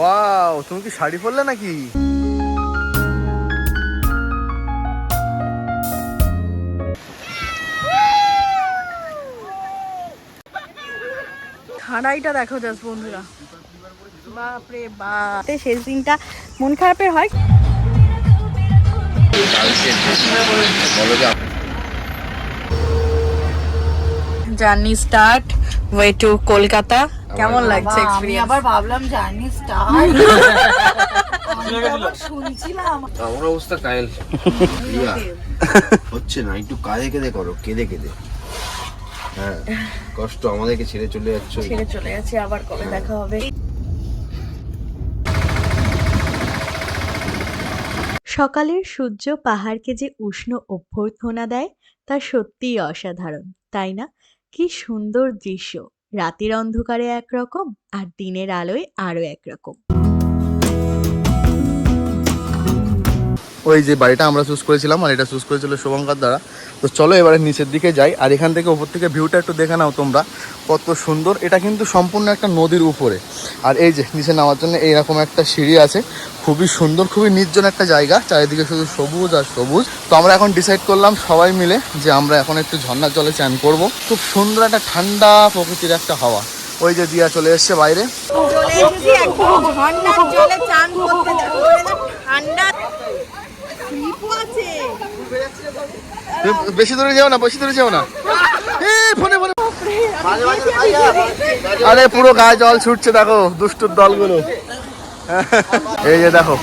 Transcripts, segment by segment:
Wow, তুমি কি শাড়ি পরলে নাকি? খাড়াইটা দেখো জাস্ট বন্ধুরা। বাপরে বাপ। শেষ দিনটা মন খারাপের হয়? Journey start way to Kolkata. কেমন লাগছে আমি আবার ভাবলাম জার্নি স্টার্ট শুনছিলাম। আমার অবস্থা কায়েল। হচ্ছে না একটু কাঁদে কেঁদে করো কেঁদে কেঁদে। হ্যাঁ কষ্ট আমাদেরকে ছেড়ে চলে যাচ্ছ ছেড়ে চলে গেছে আবার কবে দেখা হবে? সকালের সূর্য পাহাড়কে যে উষ্ণ অভ্যর্থনা দেয় তা সত্যিই অসাধারণ তাই না? কি সুন্দর দৃশ্য। রাতের অন্ধকারে একরকম আর দিনের আলোয় আরও একরকম। ওই যে বাড়িটা আমরা চুজ করেছিলাম আর এটা চুজ করেছিল শুভঙ্কর দ্বারা। তো চলো এবারে নিচের দিকে যাই আর এখান থেকে ওপর থেকে ভিউটা একটু দেখে নাও তোমরা। কত সুন্দর। এটা কিন্তু সম্পূর্ণ একটা নদীর উপরে। আর এই যে নিচে নামার জন্য এইরকম একটা সিঁড়ি আছে। খুবই সুন্দর, খুবই নির্জন একটা জায়গা। চারিদিকে শুধু সবুজ আর সবুজ। তো আমরা এখন ডিসাইড করলাম সবাই মিলে যে আমরা এখন একটু ঝর্ণার জলে চান করব। খুব সুন্দর একটা ঠান্ডা প্রকৃতির একটা হাওয়া। ওই যে দিয়া চলে এসছে বাইরে। বেশি দূরে যাও না বেশি দূরে যাও না। ফোনে ফোনে। আরে পুরো গায়ে জল ছুটছে দেখো দুষ্টুর দলগুলো। এই যে দেখো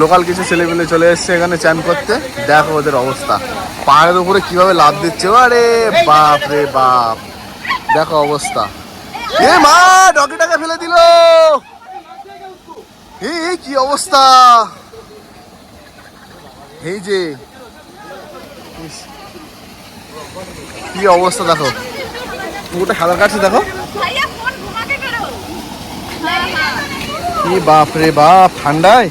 লোকাল কিছু ছেলেপিলে চলে এসছে এখানে চান করতে। দেখো ওদের অবস্থা। পাহাড়ের উপরে কীভাবে লাভ দিচ্ছে আরে বাপ রে বাপ। দেখো অবস্থা। এ মা ডগিটাকে ফেলে দিল। এই কি অবস্থা? এই যে কি অবস্থা দেখো। পুরোটা সাঁতার কাটছে দেখো। কি বাপ রে বাপ ঠান্ডায়।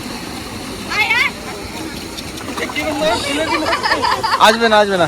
আসবে না আসবে না।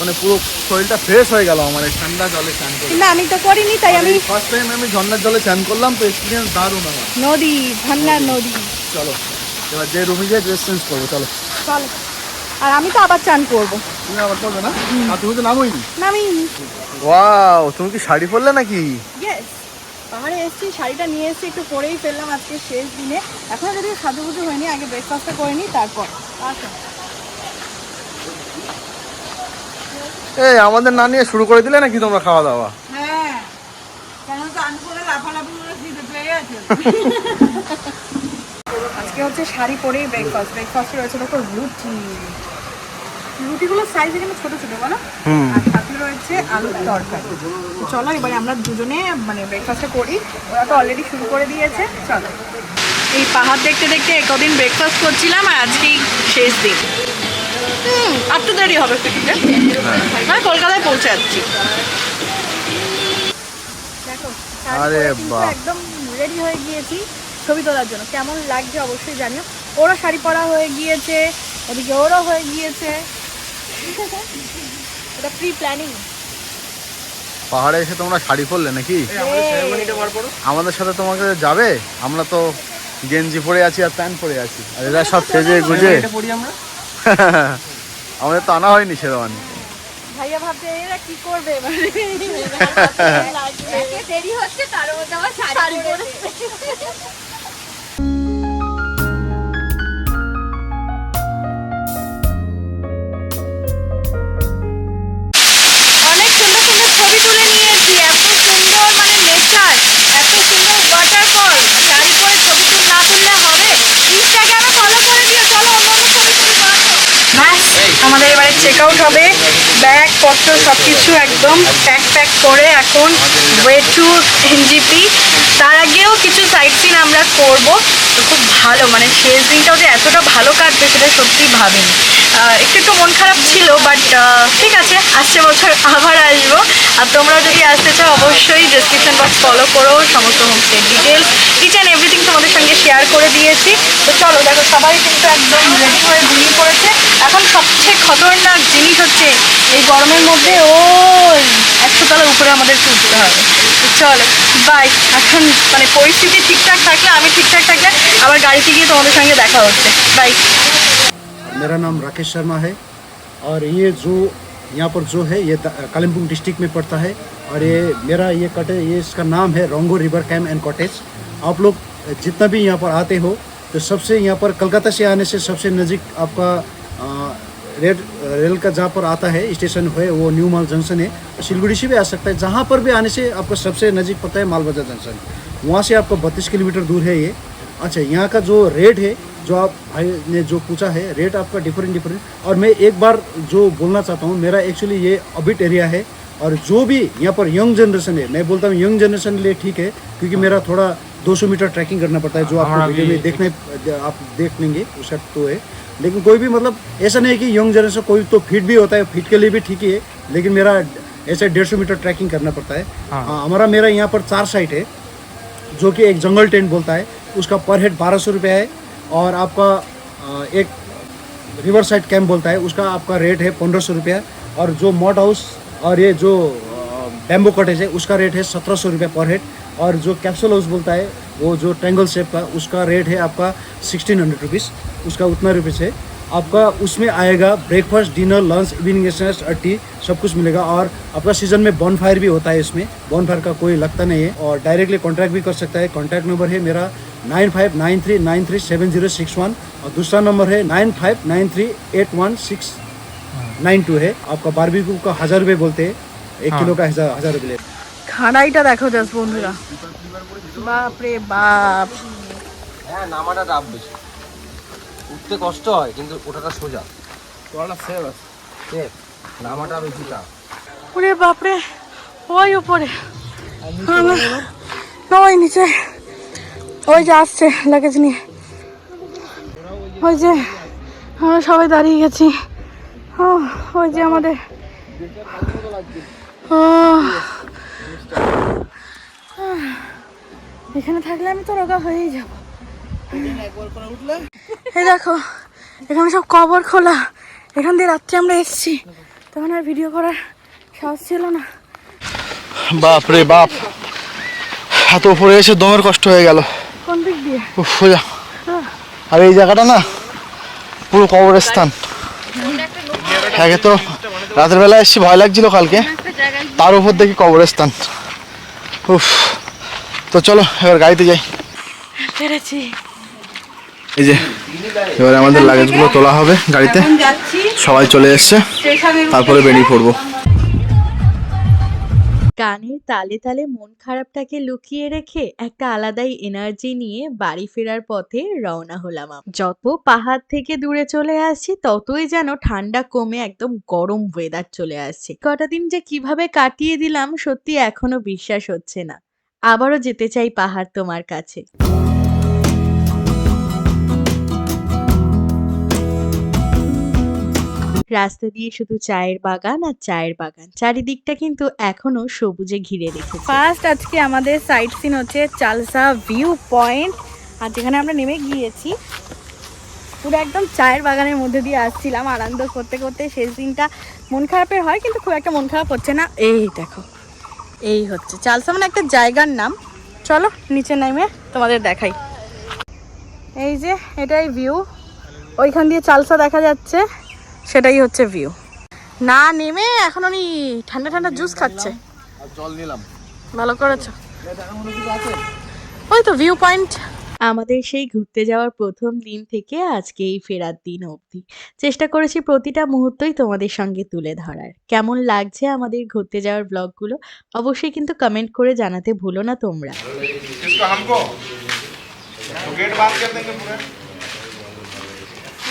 মানে পুরো শরীরটা ফ্রেশ হয়ে গেল মানে ঠান্ডা জলে চান করে কিন্তু আমি তো করিনি তাই আমি ফার্স্ট টাইম আমি ঝর্ণার জলে চান করলাম তো এক্সপিরিয়েন্স দারুণ আমার। নদী ঝর্ণার নদী। চলো এবার যে রুমে গিয়ে ড্রেস চেঞ্জ করব চলো। চলো। আর আমি তো আবার চান করব। তুমি আবার করবে না? আর তুমি তো নামোইনি? নামি ওয়াও তুমি কি শাড়ি পরলে নাকি? ইয়েস পাহাড়ে এসেছি শাড়িটা নিয়ে এসেছি একটু পরেই ফেললাম আজকে শেষ দিনে। এখনও যদি সাজুগুজু হয়নি আগে ব্রেকফাস্টটা করে নিই তারপর। আচ্ছা এই আমাদের না নিয়ে শুরু করে দিলে নাকি তোমরা খাওয়া দাওয়া? হ্যাঁ আজকে হচ্ছে শাড়ি পরেই ব্রেকফাস্ট ব্রেকফাস্টে রয়েছে দেখো রুটি। রুটিগুলোর সাইজ এখানে ছোট ছোট বলো? আর সাথে রয়েছে আলুর তরকারি। চলো এবারে আমরা দুজনে মানে ব্রেকফাস্টটা করি। ওরা তো অলরেডি শুরু করে দিয়েছে চলো। এই পাহাড় দেখতে দেখতে কদিন ব্রেকফাস্ট করছিলাম আর আজকেই শেষ দিন। হুম একটু দেরি হবে ফিরতে হ্যাঁ কলকাতায় পৌঁছে যাচ্ছি। আরে বাহ। একদম রেডি হয়ে গিয়েছি ছবি তোলার জন্য। কেমন লাগছে অবশ্যই জানিও। ওরও শাড়ি পরা হয়ে গিয়েছে ওদিকে ওরও হয়ে গিয়েছে। এটা প্রি প্ল্যানিং পাহাড়ে এসে তোমরা শাড়ি পরলে নাকি? আমাদের সাথে তোমাকে যাবে? আমরা তো গেঞ্জি পরে আছি আর প্যান্ট পরে আছি। আর এরা সব সেজে গুজে। আমাদের তো আনা হয়নি শেরওয়ানি ভাইয়া ভাবছে এরা কি করবে? মানে দেরি হচ্ছে তার মধ্যে আবার শাড়ি পরে। চেক আউট হবে। ব্যাগ, পত্র সব কিছু একদম প্যাক প্যাক করে এখন ওয়ে টু এনজিপি তার আগেও কিছু সাইট সিন আমরা করব। তো খুব ভালো মানে শেষ দিনটাও যে এতটা ভালো কাটবে সেটা সত্যিই ভাবিনি। একটু একটু মন খারাপ ছিল বাট ঠিক আছে, আসছে বছর, আবার আসব। আর তোমরা যদি আসতে চাও, অবশ্যই ডেসক্রিপশন বক্স ফলো করো, সমস্ত হোমস্টের ডিটেলস অ্যান্ড এভরিথিং তোমাদের সঙ্গে শেয়ার করে দিয়েছি। তো চলো, দেখো, সবাই কিন্তু একদম খতরনাক জিনিস হচ্ছে এই গরমের মধ্যে ওই একশো তলার উপরে আমাদেরকে উঠতে হবে তো চলো বাই এখন মানে পরিস্থিতি ঠিকঠাক থাকলে আমি ঠিকঠাক থাকলে আবার গাড়িতে গিয়ে তোমাদের সঙ্গে দেখা হচ্ছে বাই मेरा नाम राकेश शर्मा है और ये जो यहाँ पर जो है ये द- कालिम्पोंग डिस्ट्रिक्ट में पड़ता है और ये मेरा ये कटे ये इसका नाम है Rongo river camp and cottage आप लोग जितना भी यहाँ पर आते हो तो सबसे यहाँ पर कलकत्ता से आने से सबसे नज़दीक आपका अ, रेड रेल का जहाँ पर आता है स्टेशन है वो न्यू माल जंक्शन है सिलगुड़ी से भी आ सकता है। जहाँ पर भी आने से आपको सबसे नज़दीक पड़ता है माल बाज़ार जंक्शन। वहाँ से आपको बत्तीस किलोमीटर दूर है ये। अच्छा यहाँ का जो रेट है जो आप भाई ने जो पूछा है रेट आपका डिफरेंट डिफरेंट और मैं एक बार जो बोलना चाहता हूँ मेरा एक्चुअली ये अबिट एरिया है। और जो भी यहाँ पर यंग जनरेशन है मैं बोलता हूँ यंग जनरेशन के लिए ठीक है क्योंकि मेरा थोड़ा 200 मीटर ट्रैकिंग करना पड़ता है जो आपको वीडियो में देखने आप देख लेंगे उसका तो है। लेकिन कोई भी मतलब ऐसा नहीं है कि यंग जनरेशन कोई तो फिट भी होता है फिट के लिए भी ठीक ही है लेकिन मेरा ऐसे डेढ़ सौ मीटर ट्रैकिंग करना पड़ता है। हाँ, हमारा मेरा यहाँ पर चार साइट है जो कि एक जंगल टेंट बोलता है उसका पर हेड बारह सौ रुपये है और आपका एक रिवर साइड कैंप बोलता है उसका आपका रेट है पंद्रह सौ रुपया और जो मॉट हाउस और ये जो बैम्बो कॉटेज है उसका रेट है सत्रह सौ रुपया पर हेड और जो कैप्सूल हाउस बोलता है वो जो ट्रैंगल शेप का उसका रेट है आपका सिक्सटीन हंड्रेड रुपीज़ उसका उतना रुपीज़ है आपका उसमें आएगा breakfast dinner lunch evening snacks और टी सब कुछ मिलेगा और आपका सीजन में बॉन फायर भी होता है इसमें बॉन फायर का कोई लगता नहीं है और डायरेक्टली कॉन्टैक्ट भी कर सकता है कॉन्टैक्ट नंबर है मेरा nine five nine three nine three seven zero six one और दूसरा नंबर है nine five nine three eight one six nine two है आपका बारबेक्यू का हज़ार रुपये बोलते हैं एक किलो का हज़ार हज़ार रुपये लेते हैं। খাড়াইটা দেখো জাস্ট বন্ধুরা বাপ রে বাপ। হ্যাঁ নামাটা টাপ বেশি। উঠতে কষ্ট হয় কিন্তু ওঠাটা সোজা। সেফ নামাটা বেশি টাপ ওরে বাপরে ওই উপরে। আমার না, ওই নিচে। ওই যে আসছে লাগেজ নিয়ে। ওই যে আমরা সবাই দাঁড়িয়ে গেছি। ওই যে আমাদের। ও এখানে থাকলে আমি তো রোগা হয়েই যাব। এই দেখো এখানে সব কবর খোলা। এখান দিয়ে রাত্রে আমরা এসেছি। তখন আর ভিডিও করার সাহস ছিল না। বাপ রে বাপ। এত উপরে এসে দমের কষ্ট হয়ে গেল। কোন দিক দিয়ে? সোজা। আর এই জায়গাটা না পুরো কবরস্থান। আগে তো রাতের বেলা এসেছি ভয় লাগছিল কালকে। তার উপর দেখি কবরস্থান। উফ। তো চলো এবার গাড়িতে যাই। পেরেছি এই যে এবার আমাদের লাগেজগুলো তোলা হবে গাড়িতে। যাচ্ছি। সবাই চলে এসছে। স্টেশনের তারপরে বেরিয়ে পড়ব। গানের তালে তালে মন খারাপটাকে লুকিয়ে রেখে একটা আলাদাই এনার্জি নিয়ে বাড়ি ফেরার পথে রওনা হলাম আম- যত পাহাড় থেকে দূরে চলে আসছি ততই যেন ঠান্ডা কমে একদম গরম ওয়েদার চলে আসছে। কটা দিন যে কীভাবে কাটিয়ে দিলাম সত্যি এখনও বিশ্বাস হচ্ছে না। আবারও যেতে চাই পাহাড় তোমার কাছে। রাস্তা দিয়ে শুধু চায়ের বাগান আর চায়ের বাগান। চারিদিকটা কিন্তু এখনও সবুজে ঘিরে রেখেছে। ফার্স্ট আজকে আমাদের সাইট সিন হচ্ছে চালসা ভিউ পয়েন্ট আর যেখানে আমরা নেমে গিয়েছি, পুরো একদম চায়ের বাগানের মধ্যে দিয়ে আসছিলাম। আনন্দ করতে করতে শেষ দিনটা মন খারাপের হয়, কিন্তু খুব একটা মন খারাপ হচ্ছে না। এই দেখো। এই হচ্ছে। চালসা মানে একটা জায়গার নাম। চলো নিচে নামে তোমাদের দেখাই। এই যে এটাই ভিউ ওইখান দিয়ে চালসা দেখা যাচ্ছে সেটাই হচ্ছে ভিউ না নেমে এখন উনি ঠান্ডা ঠান্ডা জুস খাচ্ছে। জল নিলাম। ভালো করেছ। ওই তো ভিউ পয়েন্ট আমাদের সেই ঘুরতে যাওয়ার প্রথম দিন থেকে আজকে এই ফেরার দিন অবধি। চেষ্টা করেছি প্রতিটা মুহূর্তই তোমাদের সঙ্গে তুলে ধরার। কেমন লাগছে আমাদের ঘুরতে যাওয়ার ব্লগগুলো? অবশ্যই কিন্তু কমেন্ট করে জানাতে ভুলো না তোমরা।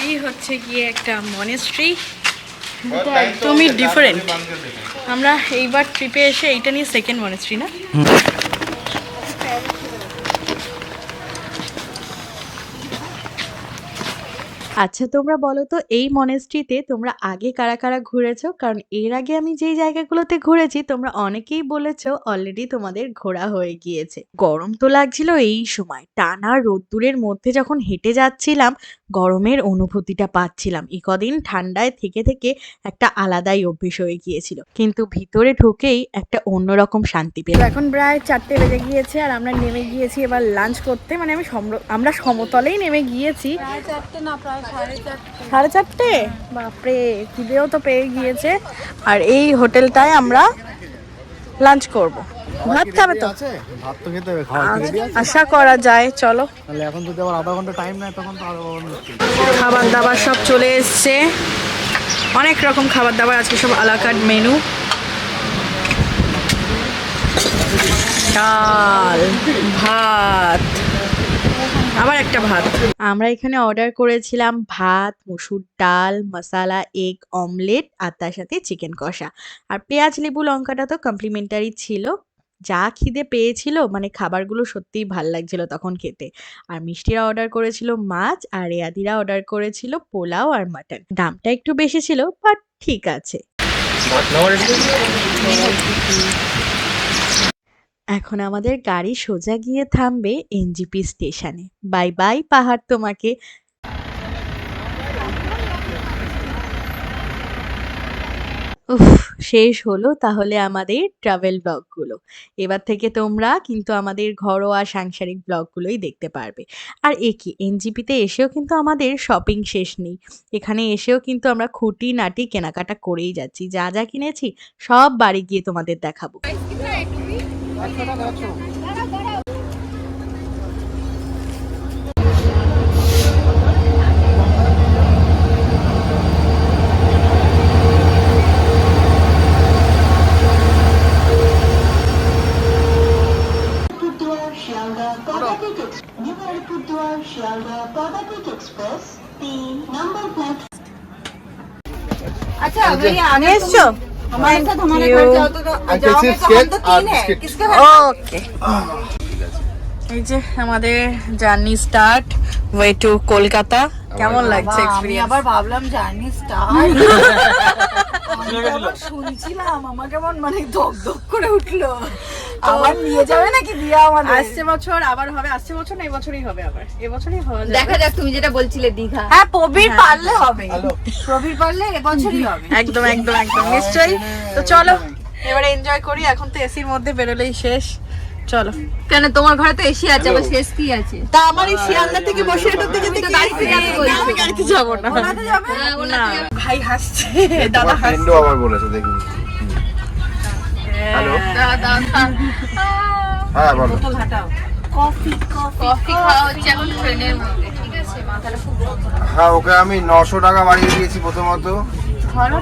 এই হচ্ছে গিয়ে একটা মনেস্ট্রি একদমই ডিফারেন্ট আমরা এইবার ট্রিপে এসে এইটা নিয়ে সেকেন্ড মনেস্ট্রি না? আচ্ছা তোমরা বলো তো এই মনেস্ট্রিতে তোমরা আগে কারা কারা ঘুরেছো? কারণ এর আগে আমি যেই জায়গাগুলোতে ঘুরেছি তোমরা অনেকেই বলেছ অলরেডি তোমাদের ঘোরা হয়ে গিয়েছে। গরম তো লাগছিল এই সময়। টানা রোদ্দুরের মধ্যে যখন হেঁটে যাচ্ছিলাম গরমের অনুভূতিটা পাচ্ছিলাম। এই কদিন ঠান্ডায় থেকে থেকে একটা আলাদাই অভ্যেস হয়ে গিয়েছিল। কিন্তু ভিতরে ঢুকেই একটা অন্যরকম শান্তি তো পেলাম। এখন প্রায় চারটে বেজে গিয়েছে আর আমরা নেমে গিয়েছি এবার লাঞ্চ করতে। মানে আমি সম্র- আমরা সমতলেই নেমে গিয়েছি। চারটে না প্রায় সাড়ে চারটে? বাপরে খিদেও তো পেয়ে গিয়েছে। আর এই হোটেলটায় আমরা লাঞ্চ করব। ভাত খাবে তো? ভাত তো খেতে হবে আশা করা যায় চলো। তাহলে এখন যদি আবার আধা ঘণ্টা টাইম নেয় তখন তো আরও খাবার দাবার সব চলে এসছে। অনেক রকম খাবার দাবার আজকে সব আলাকাট মেনু ডাল ভাত আবার একটা ভাত। আমরা এখানে অর্ডার করেছিলাম ভাত মুসুর ডাল মশালা এগ অমলেট আর তার সাথে চিকেন কষা। আর পেঁয়াজ লেবু লঙ্কাটা তো কমপ্লিমেন্টারি ছিল। যা খিদে পেয়েছিল মানে খাবারগুলো সত্যিই ভালো লাগছিল তখন খেতে। আর মিষ্টিরা অর্ডার করেছিল মাছ আর রেয়াদিরা অর্ডার করেছিল পোলাও আর মাটন দামটা একটু বেশি ছিল বাট ঠিক আছে। এখন আমাদের গাড়ি সোজা গিয়ে থামবে এনজিপি স্টেশনে। বাই বাই পাহাড় তোমাকে। উফ, শেষ হলো তাহলে আমাদের ট্রাভেল ব্লগগুলো এবার থেকে তোমরা কিন্তু আমাদের ঘরোয়া সাংসারিক ব্লগগুলোই দেখতে পারবে। আর একই এনজিপিতে এসেও কিন্তু আমাদের শপিং শেষ নেই। এখানে এসেও কিন্তু আমরা খুঁটি নাটি কেনাকাটা করেই যাচ্ছি। যা যা কিনেছি সব বাড়ি গিয়ে তোমাদের দেখাবো। একশো টাকা একশো আচ্ছা আমি আগে এসছো हमारे साथ हमारे घर जाओ तो I जाओगे तो हम तो तीन है। किसके घर? ওকে এই যে আমাদের journey start way to Kolkata. কেমন লাগছে এক্সপিরিয়েন্স আবার ভাবলাম জার্নি স্টার্ট। শুনছিলাম আমার কেমন মানে ধক ধক করে উঠল। আবার নিয়ে যাবে নাকি দিয়া আমাদের? আসছে বছর আবার হবে আসছে বছর না এই বছরই হবে আবার। এবছরই হবে দেখা যাক তুমি যেটা বলছিলে দীঘা। হ্যাঁ প্রবীর পারলে হবে। প্রবীর পারলে এবছরই হবে। একদম একদম একদম নিশ্চয়ই। তো চলো। এবারে এনজয় করি এখন তো এসির মধ্যে বেরোলেই শেষ। চলো। কেন তোমার ঘরে তো এসি আছে আবার শেষ কি আছে? তা আমার এই শিয়ালদা থেকে বসে এটাতে যেতে কি গাড়িতে যাবে বলছো। আমি গাড়িতে যাব না। না। ভাই হাসছে। দাদা হাসছে। ফ্রেন্ডও আবার বলেছে দেখুন হ্যালো? হ্যাঁ বলো। কফি খাওয়া হচ্ছে এখন ট্রেনের মধ্যে ঠিক আছে মাথাটা খুব হ্যাঁ ওকে আমি নশো টাকা বাড়িয়ে দিয়েছি প্রথমত।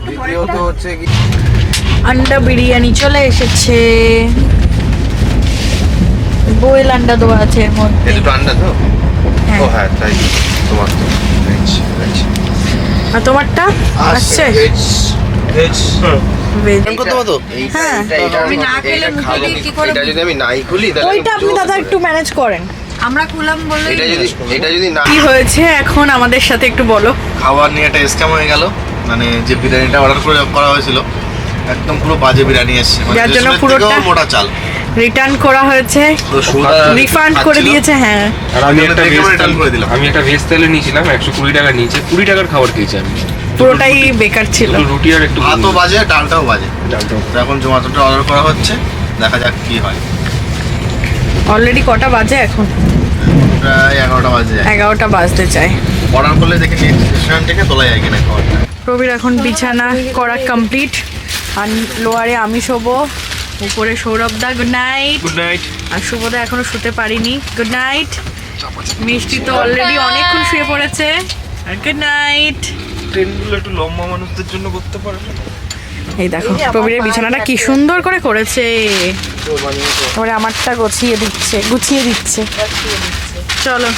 দ্বিতীয়ত হচ্ছে কি আন্ডা বিরিয়ানি চলে এসেছে। বয়েল আন্ডা দেওয়া আছে এর মধ্যে। দুটো আন্ডা তো হ্যাঁ। ও হ্যাঁ তাই তোমার তো ভেজ ভেজ আর তোমারটা? আসছে। ভেজ ভেজ হ্যাঁ। আমি না খেলে কি করে এটা যদি নাই খুলি তাহলে ওইটা আপনি দাদা একটু ম্যানেজ করেন। আমরা খুলাম বলে এটা যদি এটা যদি না কি হয়েছে? এখন আমাদের সাথে একটু বলো। খাবার নিয়ে একটা স্ক্যাম হয়ে গেল। মানে যে বিরিয়ানিটা অর্ডার করে করা হয়েছিল একদম পুরো বাজে বিরিয়ানি এসেছে। মানে যার জন্য রেশনের পুরোটা- মোটা চাল। রিটার্ন করা হয়েছে। রিফান্ড করে দিয়েছে হ্যাঁ। আর আমি একটা তেল করে দিলাম। আমি একটা ভেজ তেলে নিয়েছিলাম একশো কুড়ি টাকা নিচে কুড়ি টাকার খাবার খেয়েছি আমি। পুরোটাই বেকার ছিল। রুটি আর একটু ভাতও বাজে ডালটাও বাজে। ডালটাও। তো এখন জোম্যাটোটা অর্ডার করা হচ্ছে দেখা যাক কি হয়। অলরেডি কটা বাজে এখন? প্রায় এগারোটা বাজে। এগারোটা বাজতে চায়। অর্ডার করলে দেখে রেস্টুরেন্ট থেকে তোলা যায় কিনা খাবারটা। প্রবীর এখন বিছানা করা কমপ্লিট আর লোয়ারে আমি শোবো। উপরে সৌরভ দা গুড নাইট গুড নাইট আর শুভদা এখনও শুতে পারিনি। গুড নাইট মিষ্টি তো অলরেডি অনেকক্ষণ শুয়ে পড়েছে। আর গুড নাইট ট্রেনগুলো একটু লম্বা মানুষদের জন্য করতে পারে এই দেখো প্রবীরের বিছানাটা কি সুন্দর করে করেছে। ওরে আমারটা গুছিয়ে দিচ্ছে গুছিয়ে দিচ্ছে। চলো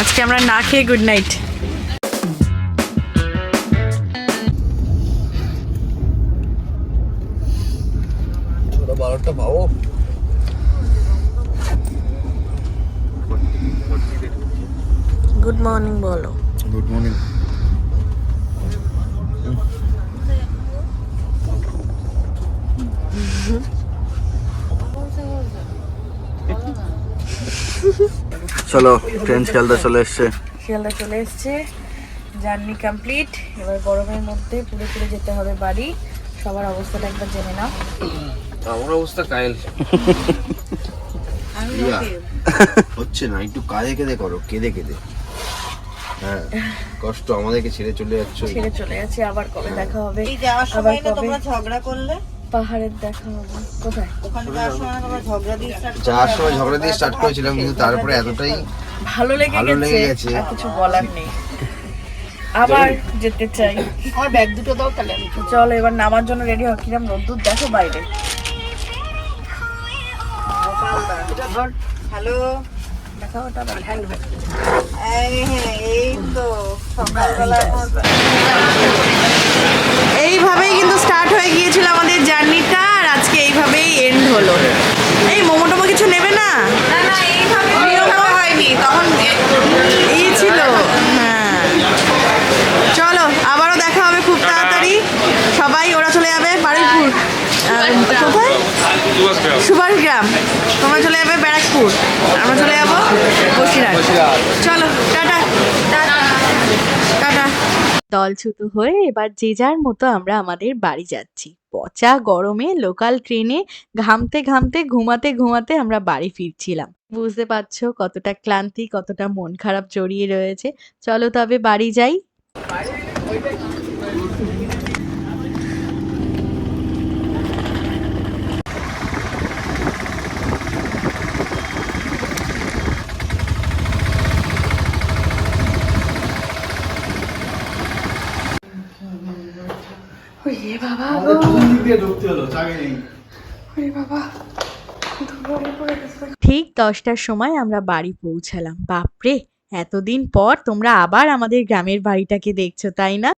আজকে আমরা না খেয়ে গুড নাইট বলো। গুড মর্নিং চলো ট্রেন শিয়ালদা চলে এসছে। শিয়ালদা চলে এসছে। জার্নি কমপ্লিট এবার গরমের মধ্যে পুরো পুরো যেতে হবে বাড়ি। সবার অবস্থাটা একবার জেনে নাও। আমার অবস্থা কাইল। হচ্ছে না একটু কাঁদে কেঁদে করো কেঁদে কেঁদে হ্যাঁ কষ্ট আমাদেরকে ছেড়ে চলে যাচ্ছ ছেড়ে চলে গেছে আবার কবে দেখা হবে? যাওয়ার আবার সময় না কবে? তোমরা ঝগড়া করলে? পাহাড়ের দেখা হবে। কোথায়? ওখানে যাওয়ার সময় ঝগড়া দিয়ে start যাওয়ার সময় ঝগড়া দিয়ে স্টার্ট করেছিলাম কিন্তু তারপরে এতটাই ভালো লেগে ভালো লেগে গেছে। আর কিছু বলার নেই। আবার যেতে চাই। আমার ব্যাগ দুটো দাও তাহলে চলো এবার নামার জন্য রেডি হও কিরম রোদ্দুর দেখো বাইরে। হ্যালো। দেখো ওটা হ্যালো। এইভাবেই কিন্তু স্টার্ট হয়ে গিয়েছিল আমাদের জার্নিটা আর আজকে এইভাবেই এন্ড হলো। এই মোমো টোমো কিছু নেবে না? তখন এই ছিল। হ্যাঁ। চলো আবারও দেখা হবে খুব তাড়াতাড়ি। সবাই ওরা চলে যাবে বারুইপুর। কোথায়? সুভাষ গ্রাম তোমরা চলে যাবে ব্যারাকপুর। আমরা চলে যাব বসিরহাট। চলো। দলছুত হয়ে এবার যে যার মতো আমরা আমাদের বাড়ি যাচ্ছি। পচা গরমে লোকাল ট্রেনে ঘামতে ঘামতে, ঘুমাতে ঘুমাতে আমরা বাড়ি ফিরছিলাম। বুঝতে পারছ কতটা ক্লান্তি, কতটা মন খারাপ জড়িয়ে রয়েছে। চলো তবে বাড়ি যাই। ঠিক দশটার সময় আমরা বাড়ি পৌঁছালাম। বাপরে এতদিন পর তোমরা আবার আমাদের গ্রামের বাড়িটাকে দেখছ তাই না?